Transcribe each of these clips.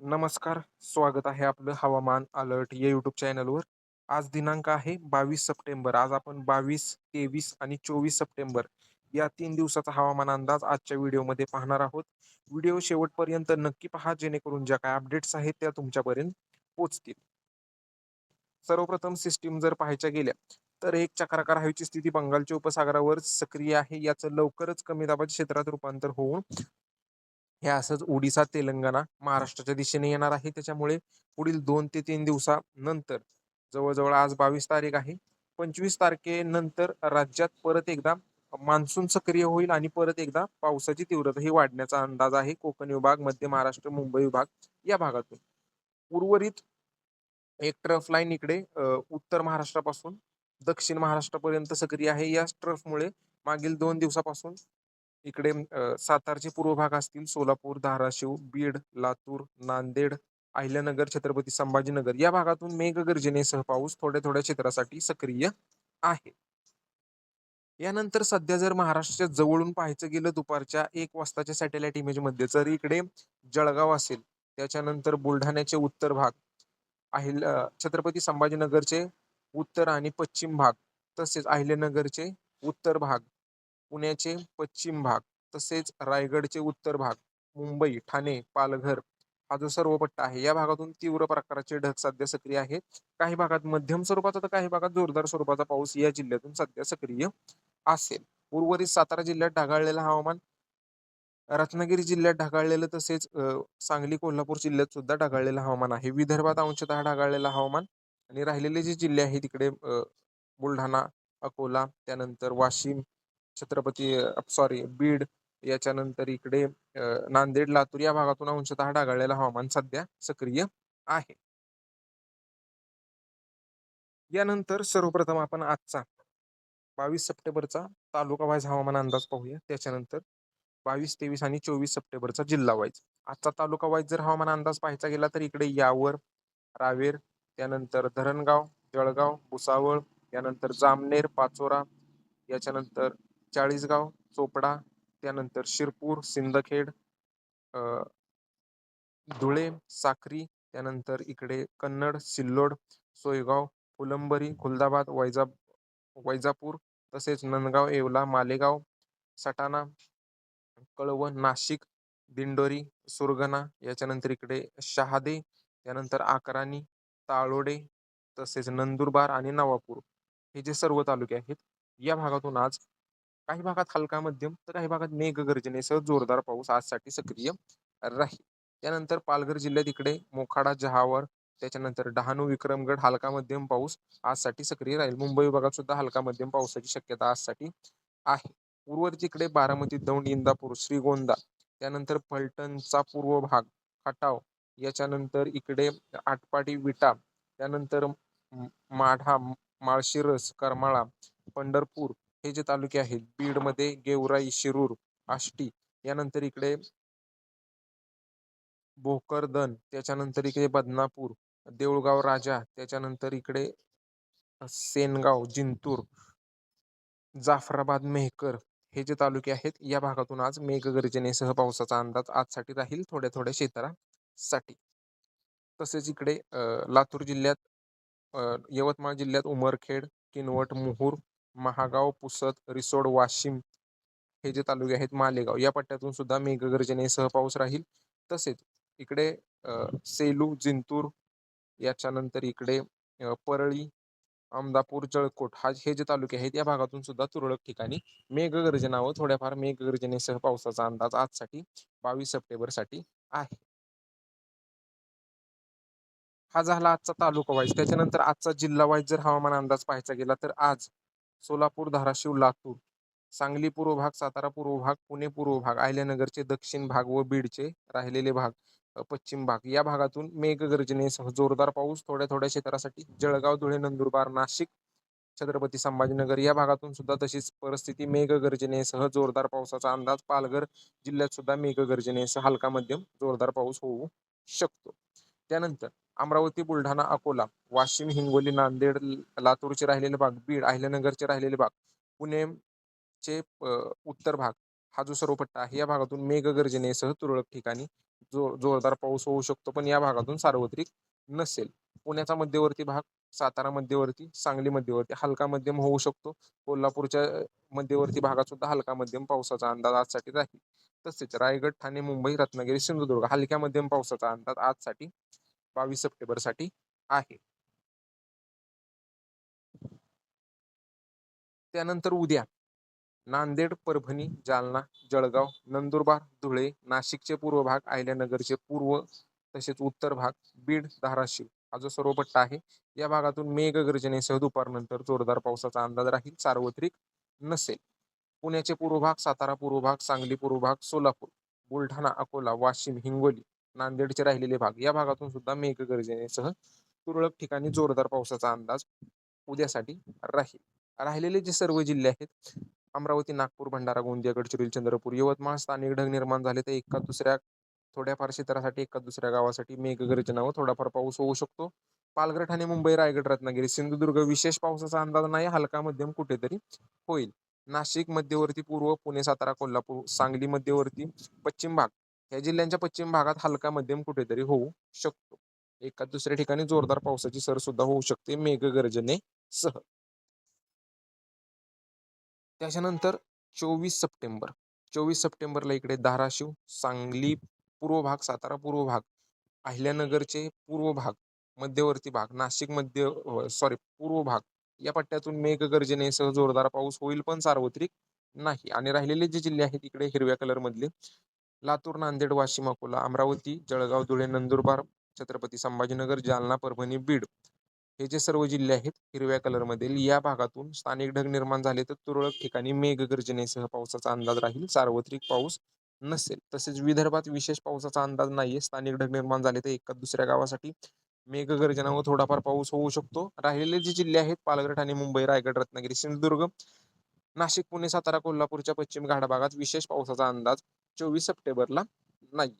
नमस्कार स्वागत आहे आपलं हवामान अलर्ट या यूट्यूब चॅनलवर. आज दिनांक आहे बावीस सप्टेंबर. आज आपण बावीस तेवीस आणि चोवीस सप्टेंबर या तीन दिवसाचा हवामान अंदाज आजच्या व्हिडिओमध्ये पाहणार आहोत. व्हिडिओ शेवटपर्यंत नक्की पहा जेणेकरून ज्या काय अपडेट्स आहेत त्या तुमच्यापर्यंत पोचतील सर्वप्रथम सिस्टीम जर पाहायच्या गेल्या तर एक चक्राकार हवेची स्थिती बंगालच्या उपसागरावर सक्रिय आहे. याचं लवकरच कमी दाबाच्या क्षेत्रात रूपांतर होऊन हे असंच ओडिसा तेलंगणा महाराष्ट्राच्या दिशेने येणार आहे. त्याच्यामुळे पुढील दोन ते तीन दिवसानंतर जवळजवळ आज बावीस तारीख आहे पंचवीस तारखेनंतर राज्यात परत एकदा मान्सून सक्रिय होईल आणि परत एकदा पावसाची तीव्रता ही वाढण्याचा अंदाज आहे कोकण विभाग मध्य महाराष्ट्र मुंबई विभाग या भागातून. उर्वरित एक ट्रफ लाईन इकडे उत्तर महाराष्ट्रापासून दक्षिण महाराष्ट्रापर्यंत सक्रिय आहे. या ट्रफमुळे मागील दोन दिवसापासून इकडे सातारचे पूर्व भाग असतील सोलापूर धाराशिव बीड लातूर नांदेड अहिल्यानगर छत्रपती संभाजीनगर या भागातून मेघगर्जनेसह पाऊस थोड्या थोड्या क्षेत्रासाठी सक्रिय आहे. यानंतर सध्या जर महाराष्ट्राच्या जवळून पाहायचं गेलं दुपारच्या एक वाजताच्या सॅटेलाइट इमेजमध्ये जर इकडे जळगाव असेल त्याच्यानंतर बुलढाण्याचे उत्तर भाग अहिल छत्रपती संभाजीनगरचे उत्तर आणि पश्चिम भाग तसेच अहिल्यानगरचे उत्तर भाग पुण्याचे पश्चिम भाग तसेच रायगडचे उत्तर भाग मुंबई ठाणे पालघर हा जो सर्व पट्टा आहे या भागातून तीव्र प्रकाराचे ढग सध्या सक्रिय आहे काही भागात मध्यम स्वरूपाचा तर काही भागात जोरदार स्वरूपाचा पाऊस या जिल्ह्यातून सध्या सक्रिय असेल. उर्वरित सातारा जिल्ह्यात ढगाळलेलं हवामान रत्नागिरी जिल्ह्यात ढगाळलेलं तसेच सांगली कोल्हापूर जिल्ह्यात सुद्धा ढगाळलेलं हवामान आहे. विदर्भात अंशतः ढगाळलेलं हवामान आणि राहिलेले जे जिल्हे आहेत तिकडे बुलढाणा अकोला त्यानंतर वाशिम छत्रपती सॉरी बीड याच्यानंतर इकडे नांदेड लातूर या भागातून अंशतः ढगाळलेलं हवामान सध्या सक्रिय आहे. यानंतर सर्वप्रथम आपण आजचा बावीस सप्टेंबरचा तालुका वाईज हवामान अंदाज पाहूया. त्याच्यानंतर बावीस तेवीस आणि चोवीस सप्टेंबरचा जिल्हा वाईज. आजचा तालुका वाईज जर हवामान अंदाज पाहायचा गेला तर इकडे यावर रावेर त्यानंतर धरणगाव जळगाव भुसावळ यानंतर जामनेर पाचोरा याच्यानंतर चाळीसगाव चोपडा त्यानंतर शिरपूर सिंदखेड धुळे साखरी त्यानंतर इकडे कन्नड सिल्लोड सोयगाव फुलंबरी खुलदाबाद वैजा वैजापूर तसेच नंदगाव येवला मालेगाव सटाणा कळवण नाशिक दिंडोरी सुरगणा याच्यानंतर इकडे शहादे त्यानंतर आकरानी ताळोडे तसेच नंदुरबार आणि नवापूर. हे जे सर्व तालुके आहेत या भागातून आज काही भागात हलका मध्यम तर काही भागात मेघगर्जनेसह जोरदार पाऊस आजसाठी सक्रिय राहील. त्यानंतर पालघर जिल्ह्यात इकडे मोखाडा जहावर त्याच्यानंतर डहाणू विक्रमगड हलका मध्यम पाऊस आजसाठी सक्रिय राहील. मुंबई विभागात सुद्धा हलका मध्यम पावसाची शक्यता आजसाठी आहे. पूर्वतीकडे इकडे बारामती दौंड इंदापूर श्रीगोंदा त्यानंतर फलटणचा पूर्व भाग खटाव याच्यानंतर इकडे आटपाडी विटा त्यानंतर माढा माळशिरस करमाळा पंढरपूर हे जे तालुके आहेत बीडमध्ये गेवराई शिरूर आष्टी यानंतर इकडे भोकरदन त्याच्यानंतर इकडे बदनापूर देऊळगाव राजा त्याच्यानंतर इकडे सेनगाव जिंतूर जाफराबाद मेहकर हे जे तालुके आहेत या भागातून आज मेघगर्जनेसह पावसाचा अंदाज आजसाठी राहील थोड्या थोड्या क्षेत्रासाठी तसेच इकडे लातूर जिल्ह्यात यवतमाळ जिल्ह्यात उमरखेड किनवट मुहूर महागाव पुसद रिसोड वाशिम हे जे तालुके आहेत मालेगाव या पट्ट्यातून सुद्धा मेघगर्जनेसह पाऊस राहील. तसेच इकडे सेलू जिंतूर याच्यानंतर इकडे परळी अमदापूर जळकोट हा हे जे तालुके आहेत या भागातून सुद्धा तुरळक ठिकाणी मेघगर्जना व थोड्याफार मेघगर्जनेसह पावसाचा अंदाज आजसाठी बावीस सप्टेंबरसाठी आहे. हा झाला आजचा तालुका वाईज त्याच्यानंतर आजचा जिल्हा वाईज जर हवामान अंदाज पाहायचा गेला तर आज सोलापूर धाराशिव लातूर. सांगली पूर्व भाग सातारा पूर्व भाग पुणे पूर्व भाग अहिल्यानगरचे दक्षिण भाग व बीडचे राहिलेले भाग पश्चिम भाग. या भागातून मेघगर्जनेसह जोरदार पाऊस थोड्या थोड्या क्षेत्रासाठी जळगाव धुळे नंदुरबार नाशिक छत्रपती संभाजीनगर या भागातून सुद्धा तशीच परिस्थिती मेघगर्जनेसह जोरदार पावसाचा अंदाज. पालघर जिल्ह्यात सुद्धा मेघगर्जनेसह हलका मध्यम जोरदार पाऊस होऊ शकतो. त्यानंतर अमरावती बुलढाणा अकोला वाशिम हिंगोली नांदेड लातूरचे राहिलेले भाग बीड अहिल्यानगरचे राहिलेले भाग पुणेचे उत्तर भाग हा जो सर्व पट्टा आहे या भागातून मेघगर्जनेसह तुरळक ठिकाणी जो जोरदार पाऊस होऊ शकतो पण या भागातून सार्वत्रिक नसेल. पुण्याचा मध्यवर्ती भाग सातारा मध्यवर्ती सांगली मध्यवर्ती हलका मध्यम होऊ शकतो. कोल्हापूरच्या मध्यवर्ती भागात सुद्धा हलका मध्यम पावसाचा अंदाज आजसाठी राहील तसेच रायगड ठाणे मुंबई रत्नागिरी सिंधुदुर्ग हलक्या मध्यम पावसाचा अंदाज आजसाठी बावीस सप्टेंबरसाठी आहे. त्यानंतर उद्या नांदेड परभणी जालना जळगाव नंदुरबार धुळे नाशिकचे पूर्व भाग अहिल्यानगरचे पूर्व तसेच उत्तर भाग बीड धाराशिव हा जो सर्व पट्टा आहे या भागातून मेघगर्जनेसह दुपारनंतर जोरदार पावसाचा अंदाज राहील सार्वत्रिक नसेल. पुण्याचे पूर्व भाग सातारा पूर्व भाग सांगली पूर्व भाग सोलापूर बुलढाणा अकोला वाशिम हिंगोली नांदेडचे राहिलेले भाग. या भागातून सुद्धा मेघगर्जनेसह तुरळक ठिकाणी जोरदार पावसाचा अंदाज उद्यासाठी राहील. राहिलेले जे सर्व जिल्हे आहेत अमरावती नागपूर भंडारा गोंदिया गडचिरोली चंद्रपूर यवतमाळ स्थानिक ढग निर्माण झाले तर एका दुसऱ्या थोड्याफार क्षेत्रासाठी एका दुसऱ्या गावासाठी मेघगर्जना व थोडाफार पाऊस होऊ शकतो. पालघर ठाणे मुंबई रायगड रत्नागिरी सिंधुदुर्ग विशेष पावसाचा अंदाज नाही. हलका मध्यम कुठेतरी होईल. नाशिक मध्यवर्ती पूर्व पुणे सातारा कोल्हापूर सांगली मध्यवर्ती पश्चिम भाग या जिल्ह्यांच्या पश्चिम भागात हलका मध्यम कुठेतरी होऊ शकतो. एका दुसऱ्या ठिकाणी जोरदार पावसाची सर सुद्धा होऊ शकते मेघगर्जनेसह. त्याच्यानंतर चोवीस सप्टेंबर. चोवीस सप्टेंबरला इकडे धाराशिव सांगली पूर्व भाग सातारा पूर्व भाग अहिल्यानगरचे पूर्व भाग मध्यवर्ती भाग नाशिक मध्य सॉरी पूर्व भाग या पट्ट्यातून मेघगर्जनेसह जोरदार पाऊस होईल पण सार्वत्रिक नाही. आणि राहिलेले जे जिल्हे आहेत इकडे हिरव्या कलर मधले लातूर नांदेड वाशिम अकोला अमरावती जळगाव धुळे नंदुरबार छत्रपती संभाजीनगर जालना परभणी बीड हे जे सर्व जिल्हे आहेत हिरव्या कलरमधील या भागातून स्थानिक ढग निर्माण झाले तर तुरळक ठिकाणी मेघगर्जनेसह पावसाचा अंदाज राहील. सार्वत्रिक पाऊस नसेल तसेच विदर्भात विशेष पावसाचा अंदाज नाहीये. स्थानिक ढग निर्माण झाले तर एका दुसऱ्या गावासाठी मेघगर्जना व थोडाफार पाऊस होऊ शकतो. राहिलेले जे जिल्हे आहेत पालघर ठाणे मुंबई रायगड रत्नागिरी सिंधुदुर्ग नाशिक पुणे सातारा कोल्हापूरच्या पश्चिम घाट भागात विशेष पावसाचा अंदाज चोवीस सप्टेंबरला नाही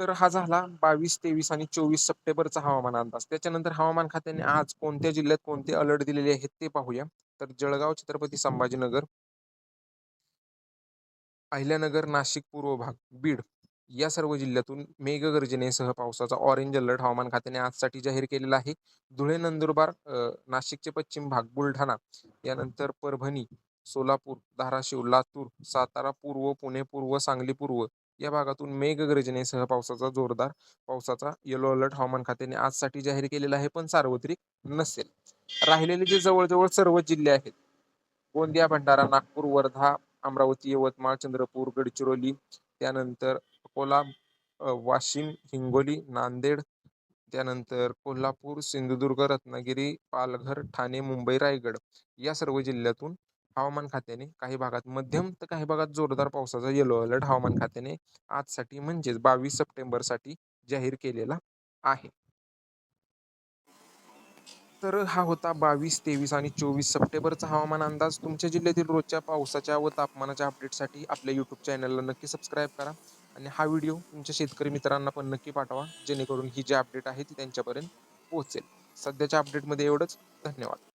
तर हा झाला बावीस तेवीस आणि चोवीस सप्टेंबरचा हवामान अंदाज. त्याच्यानंतर हवामान खात्याने आज कोणत्या जिल्ह्यात कोणते अलर्ट दिलेले आहेत ते पाहूया. तर जळगाव छत्रपती संभाजीनगर अहिल्यानगर नाशिक पूर्व भाग बीड या सर्व जिल्ह्यातून मेघगर्जनेसह पावसाचा ऑरेंज अलर्ट हवामान खात्याने आजसाठी जाहीर केलेला आहे. धुळे नंदुरबार नाशिकचे पश्चिम भाग बुलढाणा यानंतर परभणी सोलापूर धाराशिव लातूर सातारा पूर्व पुणे पूर्व सांगली पूर्व या भागातून मेघगर्जनेसह पावसाचा जोरदार पावसाचा येलो अलर्ट हवामान खात्याने आजसाठी जाहीर केलेला आहे पण सार्वत्रिक नसेल. राहिलेले जे जवळजवळ सर्व जिल्हे आहेत गोंदिया भंडारा नागपूर वर्धा अमरावती यवतमाळ चंद्रपूर गडचिरोली त्यानंतर अकोला वाशिम हिंगोली नांदेड त्यानंतर कोल्हापूर सिंधुदुर्ग रत्नागिरी पालघर ठाणे मुंबई रायगड या सर्व जिल्ह्यातून हवामान खात्याने काही भागात मध्यम तर काही भागात जोरदार पावसाचा येलो अलर्ट हवामान खात्याने आजसाठी म्हणजेच बावीस सप्टेंबरसाठी जाहीर केलेला आहे. तर हा होता बावीस तेवीस आणि चोवीस सप्टेंबरचा हवामान अंदाज. तुमच्या जिल्ह्यातील रोजच्या पावसाच्या व तापमानाच्या अपडेटसाठी आपल्या यूट्यूब चॅनलला नक्की सबस्क्राईब करा आणि हा व्हिडिओ तुमच्या शेतकरी मित्रांना पण नक्की पाठवा जेणेकरून ही जी अपडेट आहे ती त्यांच्यापर्यंत पोहोचेल. सध्याच्या अपडेटमध्ये एवढंच. धन्यवाद.